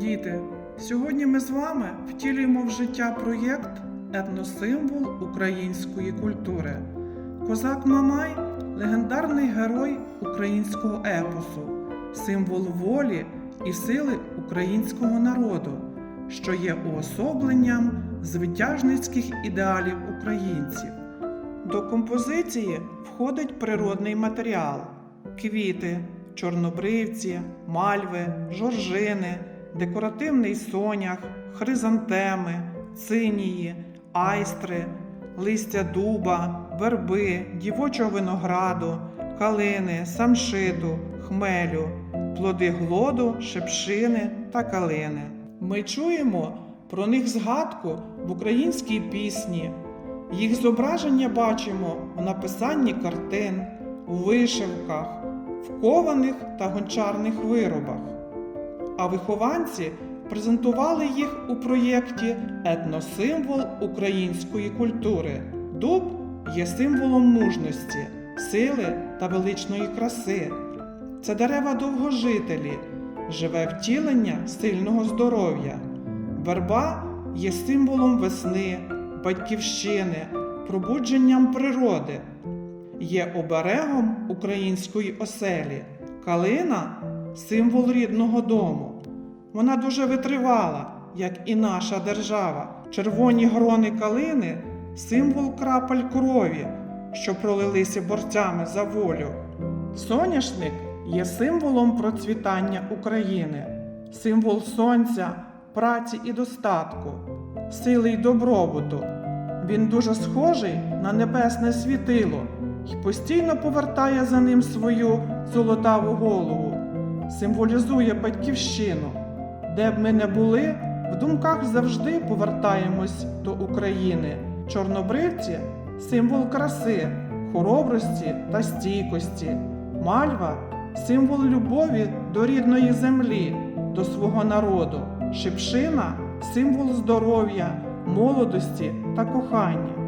Діти, сьогодні ми з вами втілюємо в життя проєкт Етносимвол української культури. Козак Мамай легендарний герой українського епосу, символ волі і сили українського народу, що є уособленням звитяжницьких ідеалів українців. До композиції входить природний матеріал: квіти, чорнобривці, мальви, жоржини, декоративний сонях, хризантеми, цинії, айстри, листя дуба, верби, дівочого винограду, калини, самшиту, хмелю, плоди глоду, шепшини та калини. Ми чуємо про них згадку в українській пісні. Їх зображення бачимо в написанні картин, у вишивках, в кованих та гончарних виробах. А вихованці презентували їх у проєкті Етносимвол української культури. Дуб є символом мужності, сили та величної краси. Це дерева довгожителі, живе втілення сильного здоров'я. Верба є символом весни, батьківщини, пробудженням природи, є оберегом української оселі. Калина символ рідного дому. Вона дуже витривала, як і наша держава. Червоні грони калини символ крапель крові, що пролилися борцями за волю. Соняшник є символом процвітання України, символ сонця, праці і достатку, сили й добробуту. Він дуже схожий на небесне світило і постійно повертає за ним свою золотаву голову, символізує батьківщину. Де б ми не були, в думках завжди повертаємось до України. Чорнобривці символ краси, хоробрості та стійкості. Мальва символ любові до рідної землі, до свого народу. Шипшина символ здоров'я, молодості та кохання.